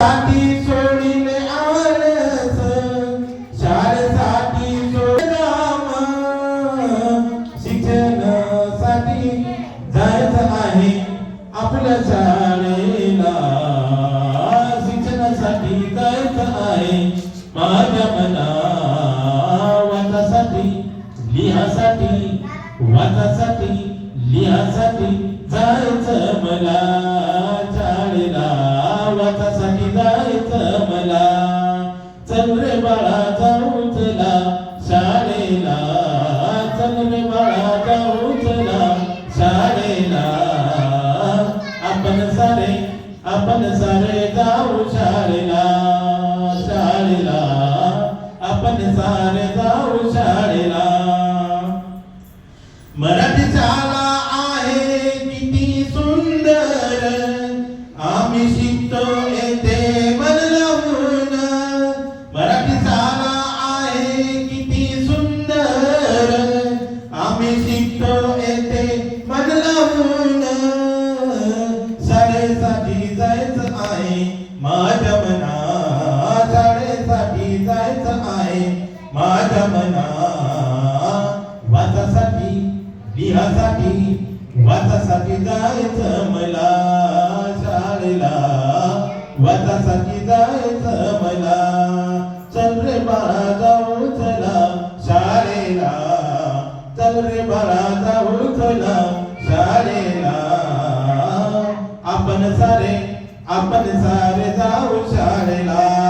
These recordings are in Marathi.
साठी सोडिले शाळेसाठी सोडराम शिक्षणासाठी जायचं आहे आपल्या शाळेला. शिक्षणासाठी जायचं आहे माझ्या मना वाचासाठी लिहासाठी वाचासाठी लिहासाठी जायचं मला. शाळेला शाळेला आपण सारे आपण सारे जाऊ शाळेला वाचासाठी लिहासाठी वाचासाठी जायचं मला शाळेला. वाचासाठी जायचं रे बाळाचा उठला चला शाळेला. आपण सारे आपण सारे जाऊ शाळेला.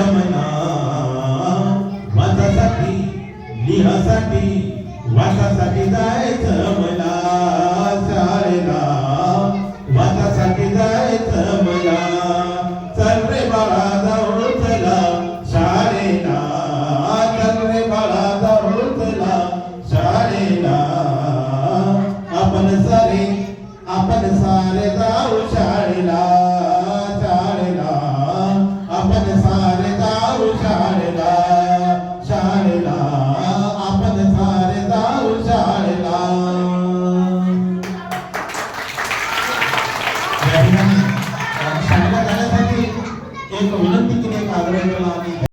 माझ्या मना लिहासाठी वाचासाठी जायचं मला शाळेला. वाचासाठी जायचं मला. चल रे बाळा जाऊ चला शाळेला. चल रे बाळा जाऊ चला शाळेला. आपण सारे आपण सारे जाऊ शाळेला. या ठिकाणी शाळेला जाण्यासाठी एक विनंती केली एक आग्रह केला आम्ही